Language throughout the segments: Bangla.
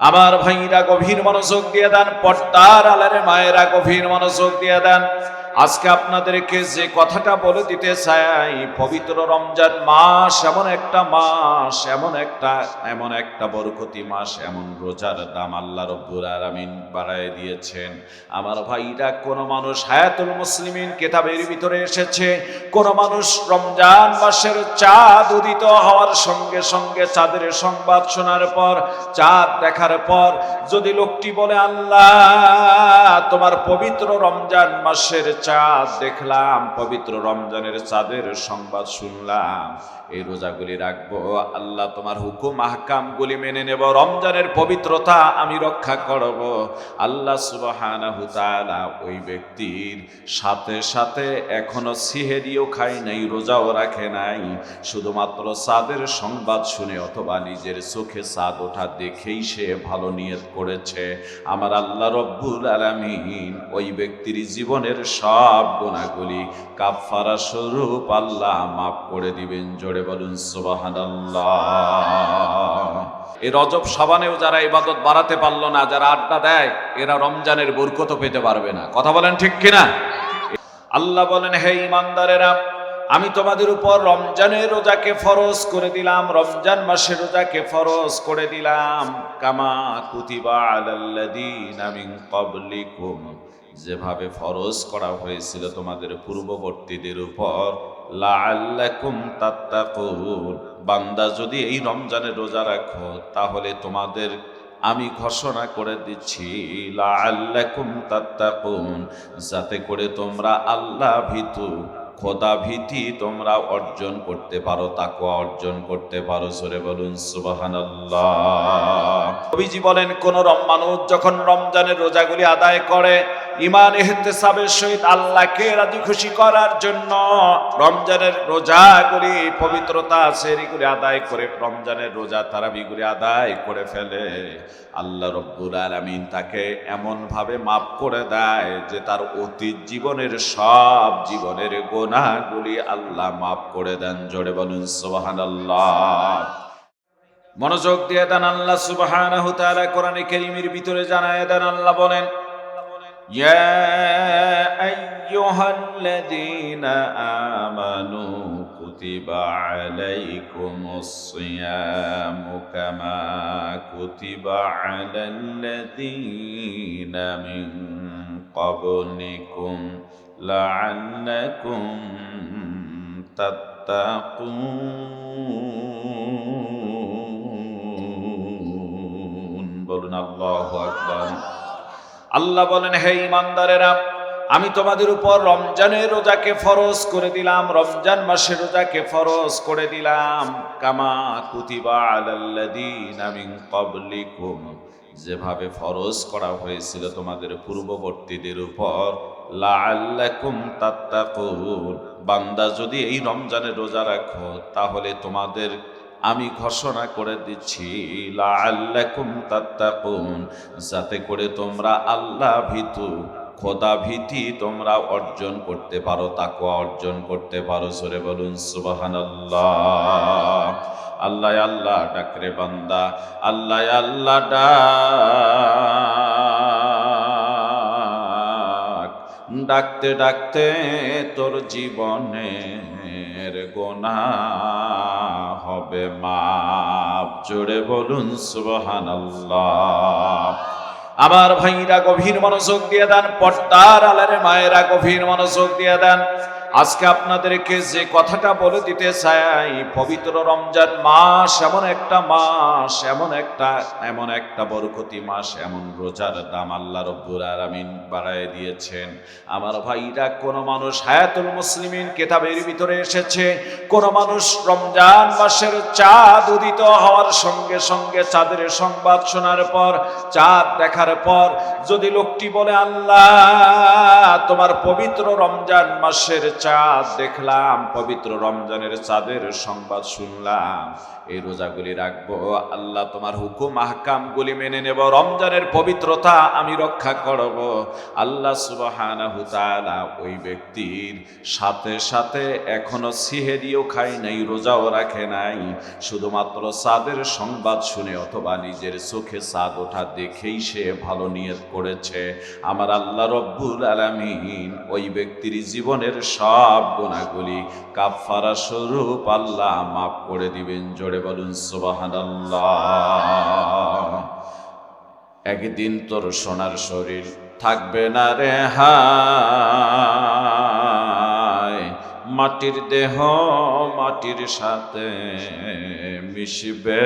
আমার ভাইরা গভীর মনোযোগ দিয়ে দেন পর্দার আলারে মায়েরা গভীর মনোযোগ দিয়ে দেন। আজকে আপনাদেরকে যে কথাটা বলে দিতে চাই, পবিত্র রমজান মাস এমন একটা মাস, এমন একটা এমন একটা বরকতি মাস, এমন রোজার দাম আল্লাহ রব্বুল আলামিন বাড়ায় দিয়েছেন। আমার ভাইরা, কোন মানুষ হায়াতুল মুসলিমিন কেতাবের ভিতরে এসেছে, কোন মানুষ রমজান মাসের চাঁদ উদিত হওয়ার সঙ্গে সঙ্গে চাঁদের সংবাদ শোনার পর, চাঁদ দেখার পর, যদি লোকটি বলে, আল্লাহ, তোমার পবিত্র রমজান মাসের চাঁদ দেখলাম পবিত্র রমজানের চাঁদের সংবাদ শুনলাম। এই রোজাগুলি রাখব। আল্লাহ তোমার হুকুম, আহকামগুলি মেনে নেব। রমজানের পবিত্রতা আমি রক্ষা করব। আল্লাহ সুবহানাহু তাআলা ওই ব্যক্তির সাথে সাথে এখনও সিহেরিও খায় নাই, রোজাও রাখে নাই। শুধুমাত্র সাদের সংবাদ শুনে অথবা নিজের চোখে সাদ ওঠা দেখেই সে ভালো নিয়ত করেছে। আমার আল্লাহ রব্বুল আলামিন ওই ব্যক্তির জীবনের সব গুণাগুলি কাফারা স্বরূপ আল্লাহ মাফ করে দিবেন, জোরে বলুন, সুবহানাল্লাহ। এই রজব সাবানেও যারা ইবাদত বাড়াতে পারল না, যারা আড্ডা দেয়, এরা রমজানের বরকত পেতে পারবে না। কথা বলেন ঠিক কিনা? আল্লাহ বলেন, হে ইমানদারেরা আমি তোমাদের উপর রমজানের রোজাকে ফরজ করে দিলাম, রমজান মাসের রোজাকে ফরজ করে দিলাম। কামা কুতিবা আলাল্লাযীনা মিন ক্বাবলিকুম। যেভাবে ফরজ করা হয়েছিল তোমাদের পূর্ববর্তীদের উপর, লাআল্লাকুম তাত্তাকুন। বান্দা যদি এই রমজানের রোজা রাখো, তাহলে তোমাদের আমি ঘোষণা করে দিচ্ছি, লাআল্লাকুম তাত্তাকুন। যাতে করে তোমরা আল্লাহ ভীতু, খোদা ভীতি তোমরা অর্জন করতে পারো, তাকওয়া অর্জন করতে পারো। সরে বলুন, সুবহানাল্লাহ। কবিজি বলেন, কোন মানুষ যখন রমজানের রোজাগুলি আদায় করে ইমান এহতেসাবের সহিত আল্লাহকে রাজি খুশি করার জন্য রমজানের রোজাগুলি পবিত্রতা আছে এগুলি আদায় করে, রমজানের রোজা তারাবিগুলি আদায় করে ফেলে। আল্লাহ রব্বুল আলামিন তাকে এমনভাবে মাফ করে দেয় যে তার অতীত জীবনের সব জীবনের গোনাগুলি আল্লাহ মাফ করে দেন। জোরে বলুন সোহান সুবহানাল্লাহ। মনোযোগ দিয়ে দেন আল্লাহ তাআলা, কোরআনে কারীমের ভিতরে জানায় দেন আল্লাহ বলেন ইয়া আইয়ুহাল্লাযীনা আমানু কুতিবা আলাইকুমুস সিয়ামু কামা কুতিবা আলাল্লাযীনা মিন ক্বাবলিকুম লাআল্লাকুম তাত্তাকুন বলুন আল্লাহু আকবার আল্লাহ বলেন, হে ইমানদারেরা আমি তোমাদের উপর রমজানের রোজাকে ফরজ করে দিলাম, রমজান মাসের রোজাকে ফরজ করে দিলাম। কামা কুতিবা আলাল্লাযীনা মিন ক্বাবলিকুম। যেভাবে ফরজ করা হয়েছিল তোমাদের পূর্ববর্তীদের উপর, লাআল্লাকুম তাত্তাকুন। বান্দা যদি এই রমজানের রোজা রাখো, তাহলে তোমাদের আমি ঘোষণা করে দিচ্ছি যাতে করে তোমরা আল্লাহ ভীতু, খোদা ভীতি তোমরা অর্জন করতে পারো, তাকওয়া অর্জন করতে পারো। সরে বলুন, সুবহানাল্লাহ। আল্লাহ আল্লাহ ডাকরে বান্দা, আল্লাহ আল্লাহ ডাক। ডাকতে ডাকতে তোর জীবনের গোনা হবে মাপ। জোরে বলুন সুবহান আমার ভাইরা গভীর মনোযোগ দিয়ে দেন, পর্দার আলারে মায়েরা গভীর মনোযোগ দিয়ে দেন। আজকে আপনাদেরকে যে কথাটা বলে দিতে চাই, পবিত্র রমজান মাস এমন একটা মাস, এমন একটা এমন একটা বরকতি মাস, এমন রোজার দাম আল্লাহ রব্বুল আলামিন বাড়ায় দিয়েছেন। আমার ভাইরা, কোন মানুষ হায়াতুল মুসলিমিন কেতাবের ভিতরে এসেছে, কোন মানুষ রমজান মাসের চাঁদ উদিত হওয়ার সঙ্গে সঙ্গে চাঁদের সংবাদ শোনার পর, চাঁদ দেখার পর যদি লোকটি বলে, আল্লাহ, তোমার পবিত্র রমজান মাসের চাঁদ দেখলাম পবিত্র রমজানের চাঁদের সংবাদ শুনলাম। এই রোজাগুলি রাখব। আল্লাহ তোমার হুকুম, আহকামগুলি মেনে নেব। রমজানের পবিত্রতা আমি রক্ষা করব। আল্লাহ সুবহানাহু ওই ব্যক্তির সাথে সাথে এখনও সিহেরিও খায় নাই, রোজাও রাখে নাই। শুধুমাত্র সাদের সংবাদ শুনে অথবা নিজের চোখে সাদ ওঠা দেখেই সে ভালো নিয়ত করেছে। আমার আল্লাহ রব্বুল আলামিন ওই ব্যক্তির জীবনের সব গুণাগুলি কাফারা স্বরূপ আল্লাহ মাফ করে দিবেন, জোরে বলুন একদিন তোর সোনার শরীর থাকবে না রে হায়। মাটির দেহ মাটির সাথে মিশবে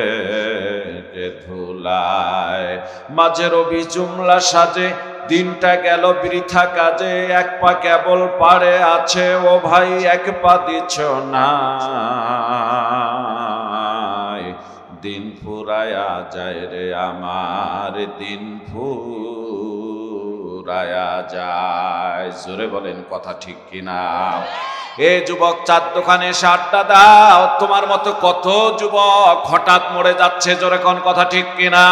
ধুলায়। মাঝের রবি জুমলা সাজে, দিনটা গেল বৃথা কাজে। এক পা কেবল পারে আছে, ও ভাই, এক পা দিছ না। দিন ফুরায়া যায় রে, আমার দিন ফুরায়া যায়। জোরে বলেন কথা ঠিক কিনা? এ যুবক, চার দোকানে আড্ডা দাও। তোমার মতো কত যুবক হঠাৎ মরে যাচ্ছে, জোরে কোন কথা ঠিক কিনা?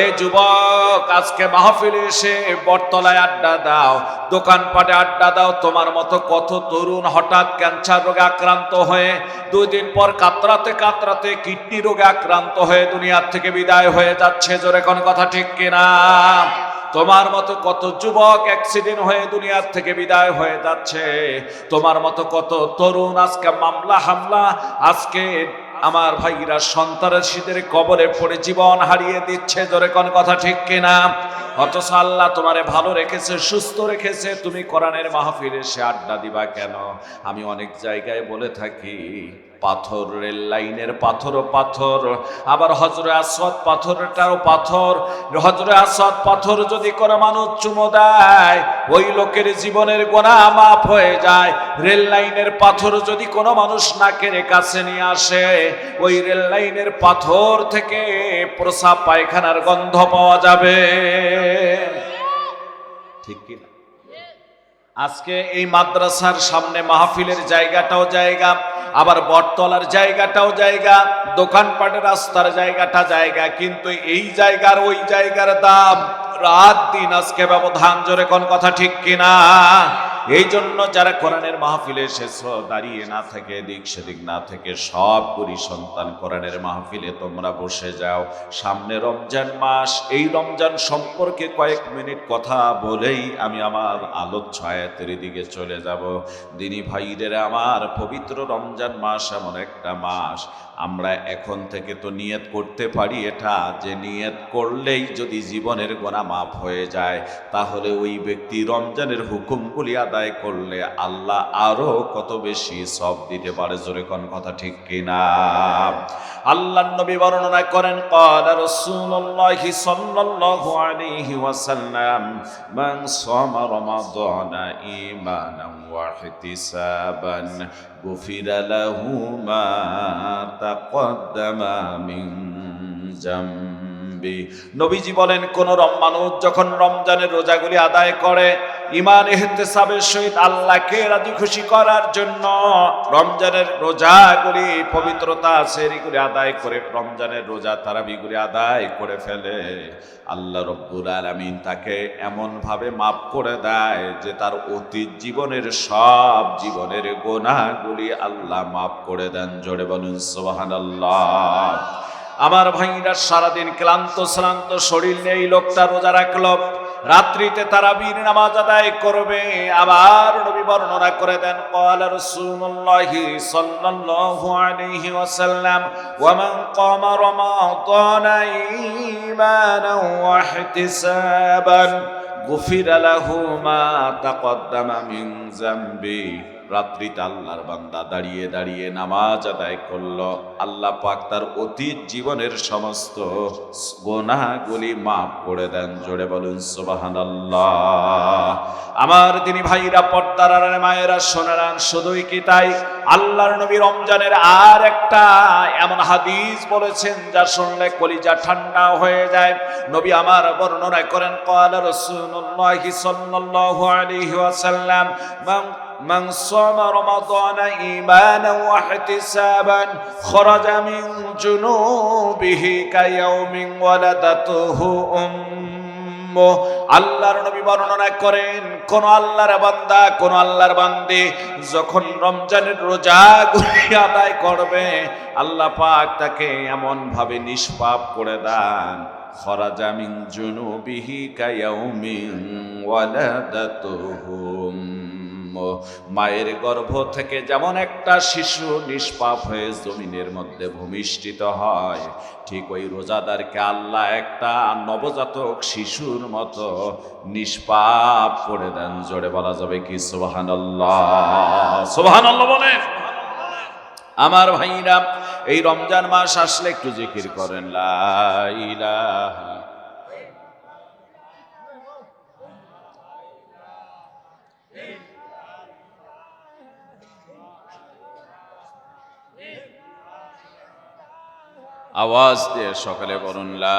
এ যুবক, আজকে মাহফিলে এসে বটতলায় আড্ডা দাও। দোকানপাটে আড্ডা দাও, তোমার মতো কত তরুণ হঠাৎ ক্যান্সার রোগে আক্রান্ত হয়ে দুই দিন পর কাতরাতে কাতরাতে কিডনি রোগে আক্রান্ত হয়ে দুনিয়ার থেকে বিদায় হয়ে যাচ্ছে। জোরে কোন কথা ঠিক কিনা? তোমার মতো কত যুবক অ্যাক্সিডেন্ট হয়ে দুনিয়ার থেকে বিদায় হয়ে যাচ্ছে। তোমার মতো কত তরুণ আজকে মামলা, হামলা, আজকে আমার ভাইরা সন্তানসীদের কবরে পড়ে জীবন হারিয়ে দিচ্ছে। ধরে কোন কথা ঠিক কিনা? অথচ আল্লাহ তোমারে ভালো রেখেছে, সুস্থ রেখেছে। তুমি কোরআনের মাহফিলে সে আড্ডা দিবা কেন? আমি অনেক জায়গায় বলে থাকি পাথর রেল লাইনের পাথরও পাথর। আবার হজরে আসওয়াদ পাথরটাও পাথর। হজরে আসওয়াদ পাথর যদি কোনো মানুষ চুমো দেয়, ওই লোকের জীবনের গোনা মাফ হয়ে যায়। রেল লাইনের পাথর যদি কোনো মানুষ নাকের কাছে নিয়ে আসে, ওই রেল লাইনের পাথর থেকে প্রসাব পায়খানার গন্ধ পাওয়া যাবে। ঠিক কিনা আজকে এই মাদ্রাসার সামনে মাহফিলের জায়গাটাও জায়গা। আবার বটতলার জায়গাটাও জায়গা, দোকানপাটের রাস্তার জায়গাটা জায়গা, কিন্তু এই জায়গার ওই জায়গার দাম রাত দিন আজকে ব্যবধান জোরে কোন কথা ঠিক কিনা? এই জন্য যারা কোরআনের মাহফিলে এসেছ দাঁড়িয়ে না থেকে দিক সেদিক না থেকে, সব করি সন্তান কোরআনের মাহফিলে তোমরা বসে যাও। সামনে রমজান মাস, এই রমজান সম্পর্কে কয়েক মিনিট কথা বলেই আমি আমার আলোচ্য আয়াতের দিকে চলে যাব। দিনী ভাইদের, আমার পবিত্র রমজান মাস এমন একটা মাস আমরা এখন থেকে তো নিয়ত করতে পারি এটা, যে নিয়ত করলেই যদি জীবনের গোনা মাফ হয়ে যায়, তাহলে ওই ব্যক্তি রমজানের হুকুমগুলি আদায় করলে আল্লাহ আরও কত বেশি সব দিতে পারে, জোরে কোন কথা ঠিক কিনা? আল্লাহ নবী বর্ণনা করেন কালা সুন্দর মা ما تقدم من ذنبه নবীজি বলেন কোন রম মানুষ যখন রমজানের রোজাগুলি আদায় করে ইমান এহতেসাবের সহিত আল্লাহকে রাজি খুশি করার জন্য রমজানের রোজাগুলি পবিত্রতা সেরিগুলি আদায় করে, রমজানের রোজা তারা তারাবিগুলি আদায় করে ফেলে। আল্লাহ রব্বুল আলমিন তাকে এমনভাবে মাফ করে দেয় যে তার অতীত জীবনের সব জীবনের গোনাগুলি আল্লাহ মাফ করে দেন। জোরে বলুন সোহান আল্লাহ আমার ভাইরা সারাদিন ক্লান্ত, শ্রান্ত শরীর নেই লোকটা রোজা রাখল। রাত্রিতে তারা বীর নামাজ আদায় করবে আবার নবী বর্ণনা করে দেন قال رسول الله صلى الله عليه وسلم ومن قام رمضان إيمانا واحتسابا غفر له ما تقدم من ذنبه রাত্রিতে আল্লাহর বান্দা দাঁড়িয়ে দাঁড়িয়ে নামাজ আদায় করল। আল্লাহ পাক তার অতীত জীবনের সমস্ত গোনাগুলি মাফ করে দেন। জোরে বলুন আল্লাহ আমার তিনি ভাইরা, পর্দার মায়েরা শোনারান শুধুই কি তাই? আল্লাহর নবী রমজানের আর একটা এমন হাদিস বলেছেন যা শুনলে কলিজা ঠান্ডা হয়ে যায় নবী আমার বর্ণনা করেন قال رسول الله صلى الله عليه وسلم من من صام رمضان إيمانا واحتسابا خرج من جنوبه كيوم ولدته أمه আল্লাহর নবী বর্ণনা করেন, কোন আল্লাহর বান্দা, কোন আল্লাহর বান্দে যখন রমজানের রোজা আদায় করবে, আল্লাহ পাক তাকে এমন ভাবে নিষ্পাপ করে দেন। খরাজা মিন জুনুবিহি কায়াউমিন ওয়ালাদাতুহুম মায়ের গর্ভ থেকে যেমন একটা শিশু নিষ্পাপ হয়ে জমিনের মধ্যে ভূমিষ্ঠিত হয়, ঠিক ওই রোজাদারকে আল্লাহ একটা নবজাতক শিশুর মতো নিষ্পাপ করে দেন। জোরে বলা যাবে কি? সোহান সোহান বলেন। আমার ভাইরা, এই রমজান মাস আসলে একটু জিকির করেন। লা আওয়াজ দিয়ে সকালে বলুন লা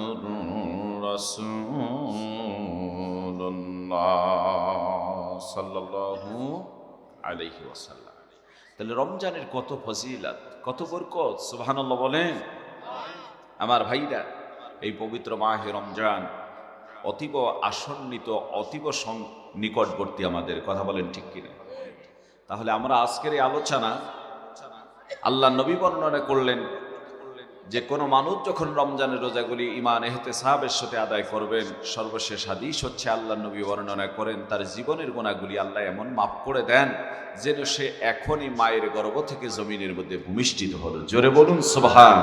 رسول الله صلى الله عليه وسلم তাহলে রমজানের কত ফজিলাত কত বরকত সুবহানাল্লাহ বলেন আমার ভাইরা এই পবিত্র মাহে রমজান অতীব আসন্নিত অতীব সং- নিকটবর্তী আমাদের কথা বলেন ঠিক কিনা তাহলে আমরা আজকের এই আলোচনা আল্লাহ নবী বর্ণনা করলেন যে কোনো মানুষ যখন রমজানের রোজাগুলি ইমান এহতে সাহাবের সাথে আদায় করবেন, সর্বশেষ হাদিস হচ্ছে আল্লাহ নবী বর্ণনা করেন, তার জীবনের গোনাগুলি আল্লাহ এমন মাফ করে দেন যেন সে এখনই মায়ের গর্ভ থেকে জমিনের মধ্যে ভূমিষ্ঠিত হলো। জোরে বলুন সুবহান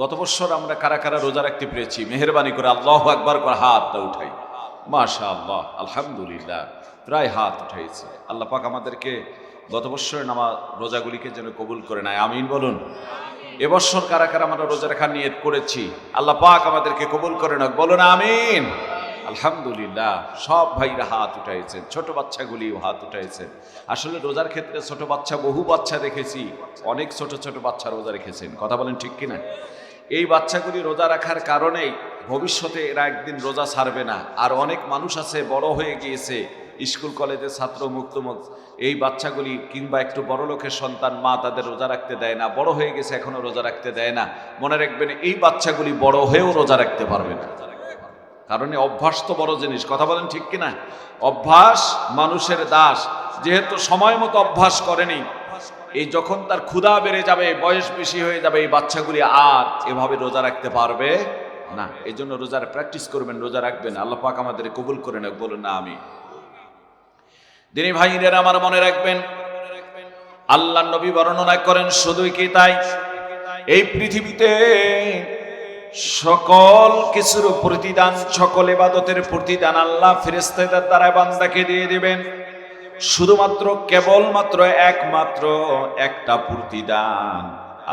গত বছর আমরা কারা কারা রোজা রাখতে পেরেছি? মেহরবানি করে আল্লাহ একবার করে হাতটা উঠাই। মাশা আল্লাহ আলহামদুলিল্লাহ, প্রায় হাত উঠাইছে। আল্লাহ পাক আমাদেরকে গত বছর নামা রোজাগুলিকে যেন কবুল করে নেয়। আমিন বলুন। এবছর কারা কারা আমরা রোজা রাখার নিয়ত করেছি, আল্লাহ পাক আমাদেরকে কবুল করে নাক। না আমিন। আলহামদুলিল্লাহ, সব ভাইরা হাত উঠাইছেন, ছোট বাচ্চাগুলিও হাত উঠাইছেন। আসলে রোজার ক্ষেত্রে ছোট বাচ্চা, বহু বাচ্চা দেখেছি, অনেক ছোট ছোট বাচ্চা রোজা রেখেছেন। কথা বলেন ঠিক কিনা? এই বাচ্চাগুলি রোজা রাখার কারণেই ভবিষ্যতে এরা একদিন রোজা ছাড়বে না। আর অনেক মানুষ আছে, বড় হয়ে গিয়েছে স্কুল কলেজে ছাত্র মুক্ত এই বাচ্চাগুলি কিংবা একটু বড় লোকের সন্তান, মা তাদের রোজা রাখতে দেয় না, বড় হয়ে গেছে, এখনও রোজা রাখতে দেয় না। মনে রাখবেন, এই বাচ্চাগুলি বড় হয়েও রোজা রাখতে পারবে না। কারণ অভ্যাস তো বড় জিনিস, কথা বলেন ঠিক কিনা অভ্যাস মানুষের দাস, যেহেতু সময় মতো অভ্যাস করেনি, এই যখন তার ক্ষুধা বেড়ে যাবে, বয়স বেশি হয়ে যাবে, এই বাচ্চাগুলি আর এভাবে রোজা রাখতে পারবে না। এই জন্য রোজার প্র্যাকটিস করবেন, রোজা রাখবেন, আল্লাহ পাক আমাদের কবুল করে নেক, বলুন না আমি দিনী ভাইদের আমার মনে রাখবেন। আল্লাহ নবী বর্ণনা করেন শুধুই কি তাই? এই পৃথিবীতে সকল কিছুর প্রতিদান, সকল এবাদতের প্রতিদান আল্লাহ ফেরেস্তাদের দ্বারা বান্দাকে দিয়ে দিবেন। শুধুমাত্র, কেবলমাত্র একমাত্র একটা প্রতিদান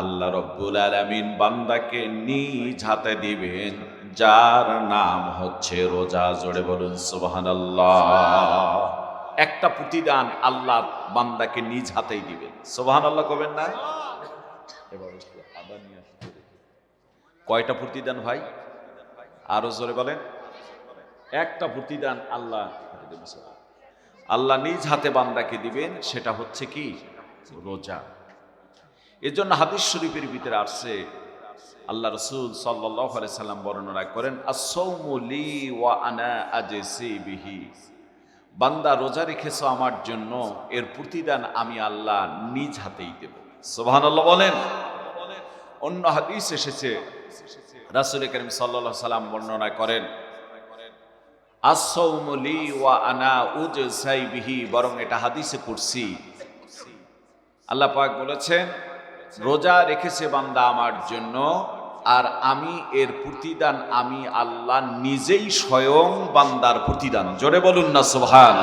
আল্লাহ রব্বুল আলামিন বান্দাকে নিজ হাতে দিবেন, যার নাম হচ্ছে রোজা। জোড়ে বলুন, সুবহানাল্লাহ। একটা প্রতিদান আল্লাহ বান্দাকে নিজ হাতেই দিবেন। সুবহানাল্লাহ কবেন না? এবার কয়টা প্রতিদান ভাই? আরও জোরে বলেন। একটা প্রতিদান আল্লাহ আল্লাহ নিজ হাতে বান্দাকে দিবেন, সেটা হচ্ছে কি? রোজা। এজন্য হাদিস শরীফের ভিতরে আসছে, আল্লাহ রসুল সাল্লাহ সাল্লাম বর্ণনা করেন আসৌমলি ওয়া আনা আজেসি বিহি। বান্দা রোজা রেখেছ আমার জন্য, এর প্রতিদান আমি আল্লাহ নিজ হাতেই দেব। সোহান বলেন। অন্য হাদিস এসেছে, রাসুল করিম সাল্লাহ সাল্লাম বর্ণনা করেন আসৌমলি ওয়া আনা উজ বরং এটা আল্লাহ পাক বলেছেন, রোজা রেখেছে বান্দা আমার জন্য আর আমি এর প্রতিদান, আমি আল্লাহ নিজেই স্বয়ং বান্দার প্রতিদান। জোরে বলুন না সোহান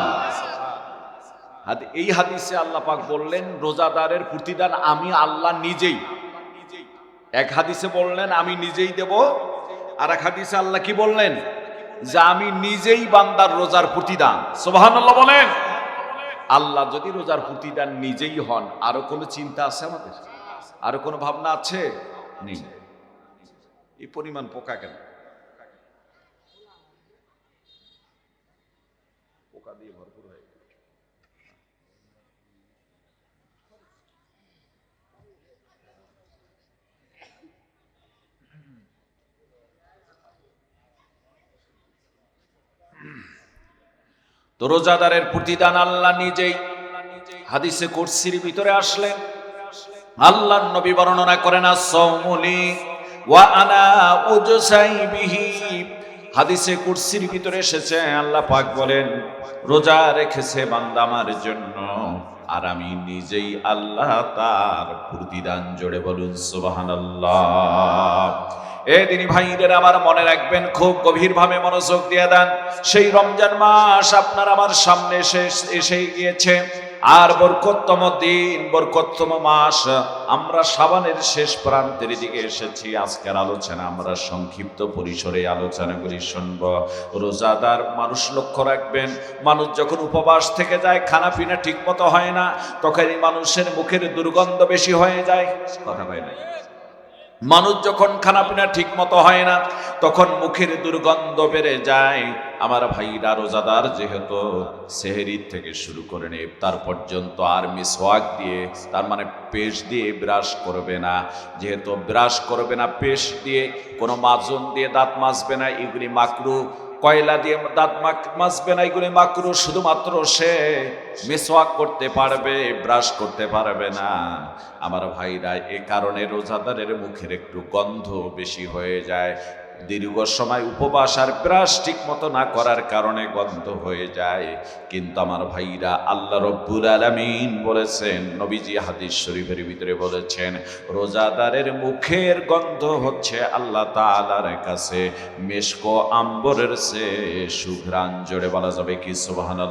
এই হাদিসে আল্লাহ পাক বললেন, রোজাদারের প্রতিদান আমি আল্লাহ নিজেই। এক হাদিসে বললেন, আমি নিজেই দেব। আর এক হাদিসে আল্লাহ কি বললেন? যে আমি নিজেই বান্দার রোজার প্রতিদান। সোহান আল্লাহ বলেন। আল্লাহ যদি রোজার প্রতিদান নিজেই হন, আরও কোনো চিন্তা আছে আমাদের? আরও কোনো ভাবনা আছে? নেই। এই পরিমাণ পোকা কেন পোকা দিয়ে ভরপুর হয়ে। তো রোজাদারের প্রতিদান আল্লাহ নিজেই হাদিসে কুরসির ভিতরে আসলেন আল্লাহর নবী বর্ণনা করেন সৌমুলি ওয়া আনা হাদিসে কুরসির ভিতরে এসেছে, আল্লাহ পাক বলেন, রোজা রেখেছে বান্দা আমার জন্য, আর আমি নিজেই আল্লাহ তার প্রতিদান জোরে বলুন, সুবহানাল্লাহ। এ দিনী ভাইদের আমার মনে রাখবেন, খুব গভীরভাবে মনোযোগ দিয়ে দেন। সেই রমজান মাস আপনার আমার সামনে এসে এসে গিয়েছে। আর বরকতম দিন বরকতম মাস। আমরা সাবানের শেষ প্রান্তের দিকে এসেছি। আজকের আলোচনা আমরা সংক্ষিপ্ত পরিসরে আলোচনা করি, শুনব। রোজাদার মানুষ লক্ষ্য রাখবেন, মানুষ যখন উপবাস থেকে যায় খানা পিনা ঠিক মতো হয় না, তখনই মানুষের মুখের দুর্গন্ধ বেশি হয়ে যায়। কথা হয় না মানুষ যখন খানাপিনা ঠিক মতো হয় না, তখন মুখের দুর্গন্ধ বেড়ে যায়। আমার ভাইরা রোজাদার যেহেতু সেহেরির থেকে শুরু করে নেই তার পর্যন্ত আর মিসওয়াক দিয়ে, তার মানে পেশ দিয়ে ব্রাশ করবে না। যেহেতু ব্রাশ করবে না, পেশ দিয়ে কোনো মাজন দিয়ে দাঁত মাজবে না, এগুলি মাকরু। কয়লা দিয়ে দাঁত মাজবে না, এগুলি মাকরু শুধুমাত্র সে মিসওয়াক করতে পারবে, ব্রাশ করতে পারবে না। আমার ভাইরা, এ কারণে রোজাদারের মুখের একটু গন্ধ বেশি হয়ে যায়। দীর্ঘ সময় উপবাস আর ব্রাশ ঠিক মতো না করার কারণে গন্ধ হয়ে যায়। কিন্তু আমার ভাইরা আল্লাহ রব্বুল আলমিন বলেছেন, নবীজি হাদিস শরীফের ভিতরে বলেছেন, রোজাদারের মুখের গন্ধ হচ্ছে আল্লাহ তালার কাছে। মেশকো আম্বরের সে সুঘ্রাণ জোরে বলা যাবে কি? সুবাহান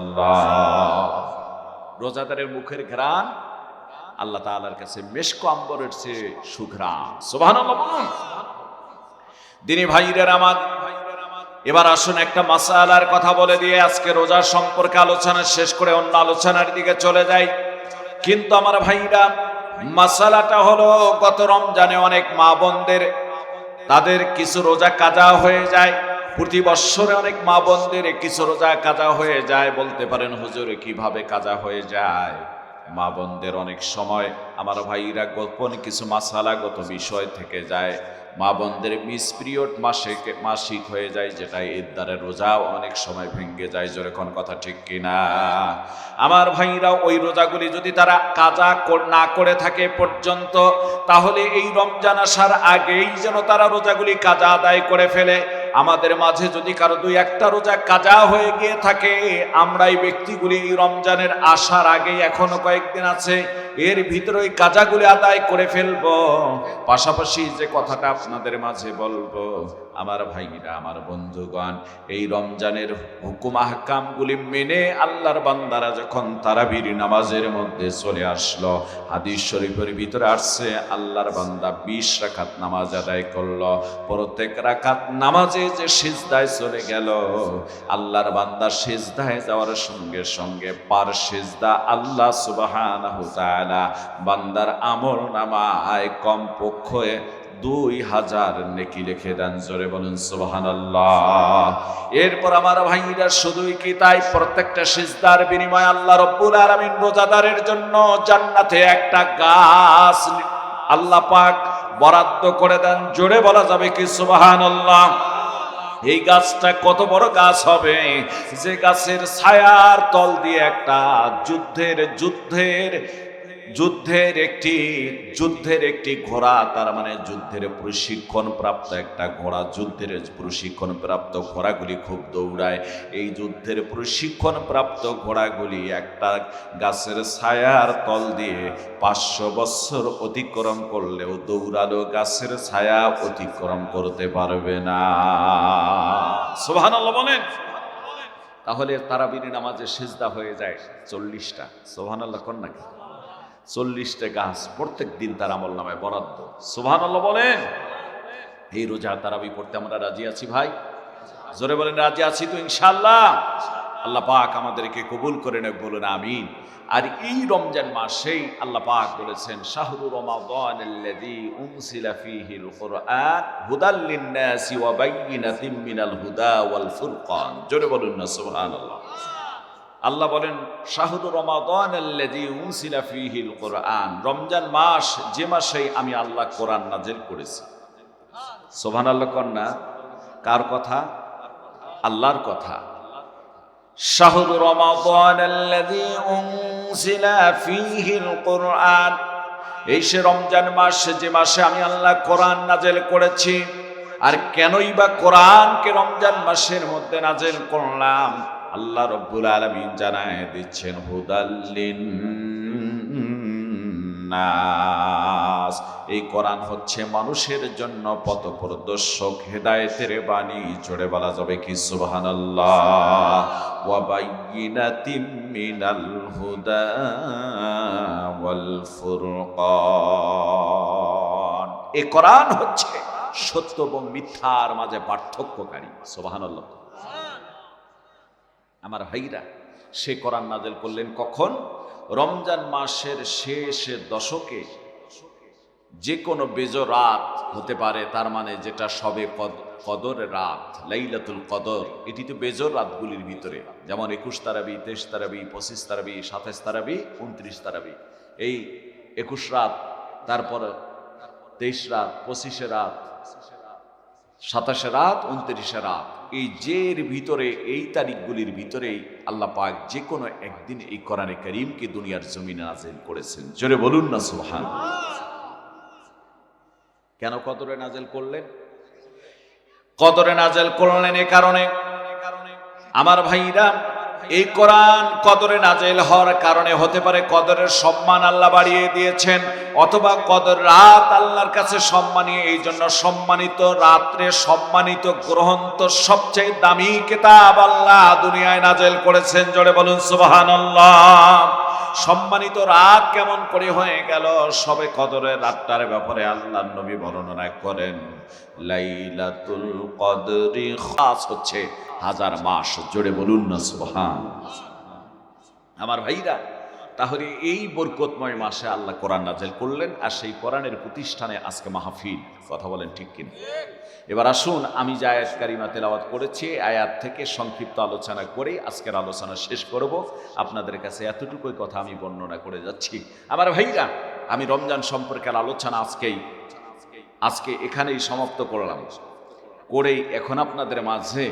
রোজাদারের মুখের ঘ্রাণ আল্লাহ তালার কাছে, মেশকো আম্বরের সে সুঘ্রাণ। সুবাহান দিনী ভাইরের আমার। এবার আসুন একটা মাসালার কথা বলে দিয়ে আজকে রোজার সম্পর্কে আলোচনা শেষ করে অন্য আলোচনার দিকে চলে যাই। কিন্তু আমার ভাইরা, মাসালাটা হলো গত রমজানে অনেক মা বোনদের, তাদের কিছু রোজা কাজা হয়ে যায়। প্রতি বৎসরে অনেক মা বোনদের কিছু রোজা কাজা হয়ে যায়। বলতে পারেন, হুজুর, কীভাবে কাজা হয়ে যায়? মা বোনদের অনেক সময়, আমার ভাইরা গোপন কিছু মাসালাগত বিষয় থেকে যায়। মা বোনদের মিস পিরিয়ড মাসে মাসিক হয়ে যায় যেটা ইদ্দারের রোজা, অনেক সময় ভেঙে যায়, জোরে যেরকম কথা ঠিক কিনা? আমার ভাইরা, ওই রোজাগুলি যদি তারা কাজা না করে থাকে পর্যন্ত, তাহলে এই রমজান আসার আগেই যেন তারা রোজাগুলি কাজা আদায় করে ফেলে। আমাদের মাঝে যদি কারও দুই একটা রোজা কাজা হয়ে গিয়ে থাকে আমরা এই ব্যক্তিগুলি এই রমজানের আসার আগেই এখনও কয়েকদিন আছে এর ভিতরে ওই কাজাগুলি আদায় করে ফেলব। পাশাপাশি যে কথাটা আপনাদের মাঝে বলব আমার ভাইরা, আমার বন্ধুগণ, এই রমজানের হুকুম আহকামগুলি মেনে আল্লাহর বান্দারা যখন তারাবির নামাজের মধ্যে চলে আসলো, হাদিস শরীফের ভিতরে আসছে, আল্লাহর বান্দা বিশ রাখাত নামাজ আদায় করল। প্রত্যেক রাখাত নামাজে যে সিজদায় চলে গেল, আল্লাহর বান্দা সিজদায় যাওয়ার সঙ্গে সঙ্গে পার সিজদা আল্লাহ সুবাহানাহু তাআলা, বান্দার আমল নামায় কম পক্ষে দুই হাজার নেকি লিখে দেন, জোরে বলুন সুবাহান এরপর আমার ভাইরা, শুধুই কি তাই? প্রত্যেকটা সিজদার বিনিময়ে আল্লাহ রব্বুল আলামিন রোজাদারের জন্য জান্নাতে একটা গাছ আল্লাহ পাক বরাদ্দ করে দেন। জোরে বলা যাবে কি, সুবহানাল্লাহ? এই গাছটা কত বড় গাছ হবে? যে গাছের ছায়ার তল দিয়ে একটা যুদ্ধের যুদ্ধের যুদ্ধের একটি যুদ্ধের একটি ঘোড়া, তার মানে যুদ্ধের প্রশিক্ষণ প্রাপ্ত একটা ঘোড়া, যুদ্ধের প্রশিক্ষণ প্রাপ্ত ঘোড়াগুলি খুব দৌড়ায়। এই যুদ্ধের প্রশিক্ষণ প্রাপ্ত ঘোড়াগুলি একটা গাছের ছায়ার তল দিয়ে পাঁচশো বছর অতিক্রম করলেও দৌড়ালো গাছের ছায়া অতিক্রম করতে পারবে না। সোহান বলেন। তাহলে তারাবির নামাজে সেজদা হয়ে যায় চল্লিশটা। সোহান আল্লাহ কর নাকি? চল্লিশটা গাছ প্রত্যেক দিন তার আমল নামায় বরাদ্দ। সোহান আল্লাহ বলেন। এই রোজা তারাবি পড়তে আমরা রাজি আছি ভাই? জোরে বলেন, রাজি আছি তো ইনশাল্লাহ আল্লাহ পাক আমাদেরকে কবুল করে নেব বলুন আমিন। আর এই রমজান মাসেই আল্লাহ পাক বলেছেন, শাহরু রমাদান আল্লাযী উনসিলা ফীহিল কুরআন হুদাল লিন-নাসি ওয়া বাইয়িনাতিন মিনাল হুদা ওয়াল ফুরকান। জোরে বলুন না, সুবহানাল্লাহ। আল্লাহ বলেন উনসিলা ফীহিল কুরআন। রমজান মাস, যে মাসেই আমি আল্লাহ কোরআন নাজিল করেছি। সোভান আল্লাহ কন্যা কার কথা? আল্লাহর কথা। কুরআন। এই সে রমজান মাস, যে মাসে আমি আল্লাহ কোরআন করেছি। আর কেনই বা কোরআনকে রমজান মাসের মধ্যে নাজেল করলাম? আল্লাহ রব্বুল আলামিন জানায় দিচ্ছেন হুদাল্লিন এই কোরআন হচ্ছে মানুষের জন্য পথ প্রদর্শক হেদায়েতের বাণী। চড়ে বলা যাবে কি? বাইয়িনাতিম মিনাল হুদা কোরআন হচ্ছে সত্য এবং মিথ্যার মাঝে পার্থক্যকারী। সুবহানাল্লাহ। আমার ভাইরা, সে কোরআন নাজেল করলেন কখন? রমজান মাসের শেষ দশকে। যে কোনো বেজো রাত হতে পারে, তার মানে যেটা সবে কদর রাত, লাইলাতুল কদর, এটি তো বেজোর রাতগুলির ভিতরে। যেমন একুশ তারাবি, তেইশ তারাবি, পঁচিশ তারাবি, সাতাশ তারাবি উনত্রিশ তারাবি। এই একুশ রাত, তারপর তেইশ রাত, পঁচিশে রাত, সাতাশে রাত উনত্রিশে রাত। এই জের ভিতরে, এই তারিখগুলির ভিতরেই আল্লাহ পাক যে কোনো একদিন এই কোরআনে করিমকে দুনিয়ার জমিনে নাজেল করেছেন। জোরে বলুন না সুহান কেন কদরে নাজেল করলেন? কদরে নাজেল করলেন এ কারণে। আমার ভাইরা এই কোরআন কদরে নাজেল হওয়ার কারণে হতে পারে কদরের সম্মান আল্লাহ বাড়িয়ে দিয়েছেন, অথবা কদর রাত আল্লাহর কাছে সম্মানীয়, এই জন্য সম্মানিত রাত্রে সম্মানিত গ্রহন্ত সবচেয়ে দামি কেতাব আল্লাহ দুনিয়ায় নাজেল করেছেন। জোরে বলুন সুবাহান সম্মানিত রাত কেমন করে হয়ে গেল? সবে কদরের রাতটার ব্যাপারে আল্লাহ নবী বর্ণনা করেন, লাইলাতুল কদরি খাস হচ্ছে হাজার মাস, জোরে বলুন না সুবহান আমার ভাইরা, তাহলে এই বরকতময় মাসে আল্লাহ কোরআন নাজেল করলেন আর সেই কোরআনের প্রতিষ্ঠানে আজকে মাহফিল, কথা বলেন ঠিক কিনা? এবার আসুন, আমি যে আয়াত কারিমা তেলাওয়াত করেছি, আয়াত থেকে সংক্ষিপ্ত আলোচনা করে আজকের আলোচনা শেষ করব। আপনাদের কাছে এতটুকুই কথা আমি বর্ণনা করে যাচ্ছি। আমার ভাইরা, আমি রমজান সম্পর্কের আলোচনা আজকেই, আজকে এখানেই সমাপ্ত করলাম। করেই এখন আপনাদের মাঝে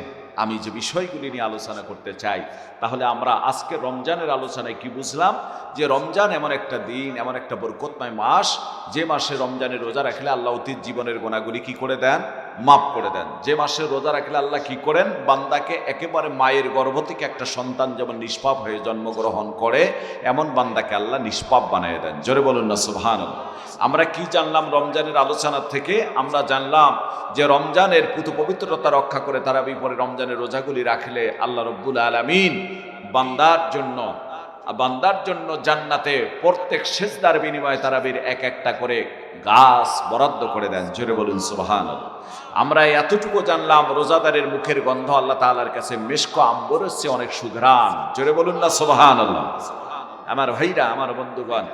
আমি যে বিষয়গুলি নিয়ে আলোচনা করতে চাই, তাহলে আমরা আজকে রমজানের আলোচনায় কি বুঝলাম? যে রমজান এমন একটা দিন, এমন একটা বরকতময় মাস, যে মাসে রমজানে রোজা রাখলে আল্লাহ অতীত জীবনের গোনাগুলি কি করে দেন? মাফ করে দেন। যে মাসে রোজা রাখলে আল্লাহ কি করেন? বান্দাকে একেবারে মায়ের গর্ভ থেকে একটা সন্তান যেমন নিষ্পাপ হয়ে জন্মগ্রহণ করে, এমন বান্দাকে আল্লাহ নিষ্পাপ বানিয়ে দেন। জোরে বলুন না সুভান আমরা কি জানলাম রমজানের আলোচনা থেকে? আমরা জানলাম যে রমজানের পুত পবিত্রতা রক্ষা করে তারা বিপরে রমজানের রোজাগুলি রাখলে আল্লাহ রব্বুল আলমিন বান্দার জন্য বান্দার জন্য জান্নাতে প্রত্যেক সেজদার বিনিময়ে তারাবির এক একটা করে গাছ বরাদ্দ করে দেন। জোরে বলুন সুবাহান আমরা এতটুকু জানলাম, রোজাদারের মুখের গন্ধ আল্লাহ তালার কাছে মেশকো আম্বর হচ্ছে অনেক সুঘ্রাণ। জোরে বলুন না সুবাহান আল্লাহ আমার ভাইরা, আমার বন্ধুগণ,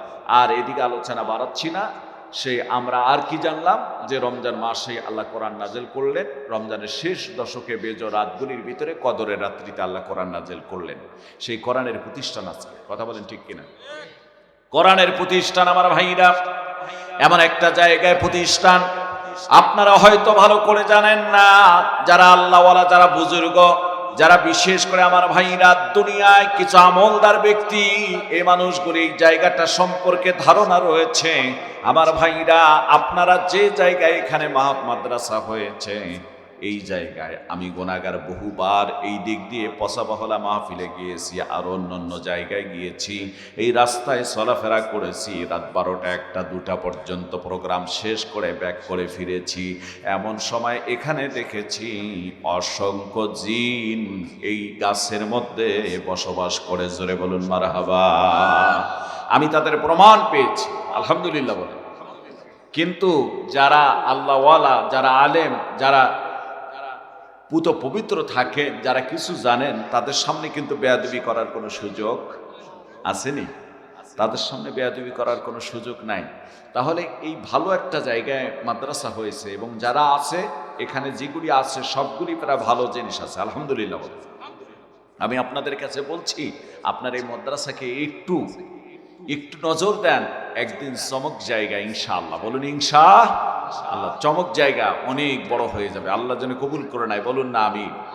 আর এদিকে আলোচনা বাড়াচ্ছি না। সে আমরা আর কি জানলাম? যে রমজান মাসে আল্লাহ কোরআন নাজেল করলেন। রমজানের শেষ দশকে বেজ রাতগুলির ভিতরে কদরের রাত্রিতে আল্লাহ কোরআন নাজেল করলেন। সেই কোরআনের প্রতিষ্ঠান আজকে। কথা বলেন ঠিক কিনা? কোরআনের প্রতিষ্ঠান আমার ভাইরা, এমন একটা জায়গায় প্রতিষ্ঠান। আপনারা হয়তো ভালো করে জানেন না, যারা আল্লাহওয়ালা, যারা বুজুর্গ যারা বিশেষ করে আমার ভাইরা দুনিয়ায় কিছু আমলদার ব্যক্তি এই মানুষগুলি জায়গাটা সম্পর্কে ধারণা রয়েছে। আমার ভাইরা, আপনারা যে জায়গায় এখানে মাহাত মাদ্রাসা হয়েছে এই জায়গায় আমি গোনাগার বহুবার এই দিক দিয়ে পশাবহলা মাহফিলে গিয়েছি, আর অন্য অন্য জায়গায় গিয়েছি। এই রাস্তায় চলাফেরা করেছি, রাত বারোটা একটা দুটা পর্যন্ত প্রোগ্রাম শেষ করে ব্যাক করে ফিরেছি। এমন সময় এখানে দেখেছি অসংখ্য জিন এই গাছের মধ্যে বসবাস করে, জোরে বলুন, মারহাবা। আমি তাদের প্রমাণ পেয়েছি, আলহামদুলিল্লাহ বলে। কিন্তু যারা আল্লাহওয়ালা, যারা আলেম, যারা পুত পবিত্র থাকেন যারা কিছু জানেন, তাদের সামনে কিন্তু বেয়াদবি করার কোনো সুযোগ আসেনি। তাদের সামনে বেয়াদবি করার কোনো সুযোগ নাই। তাহলে এই ভালো একটা জায়গায় মাদ্রাসা হয়েছে এবং যারা আছে, এখানে যেগুলি আছে, সবগুলি প্রায় ভালো জিনিস আছে। আলহামদুলিল্লাহ আমি আপনাদের কাছে বলছি, আপনার এই মাদ্রাসাকে একটু একটু নজর দেন, একদিন চমক জায়গা, ইনশাআল্লাহ। বলুন ইনশা আল্লাহ চমক জায়গা অনেক বড় হয়ে যাবে। আল্লাহ যেন কবুল করে নাই বলুন না আমি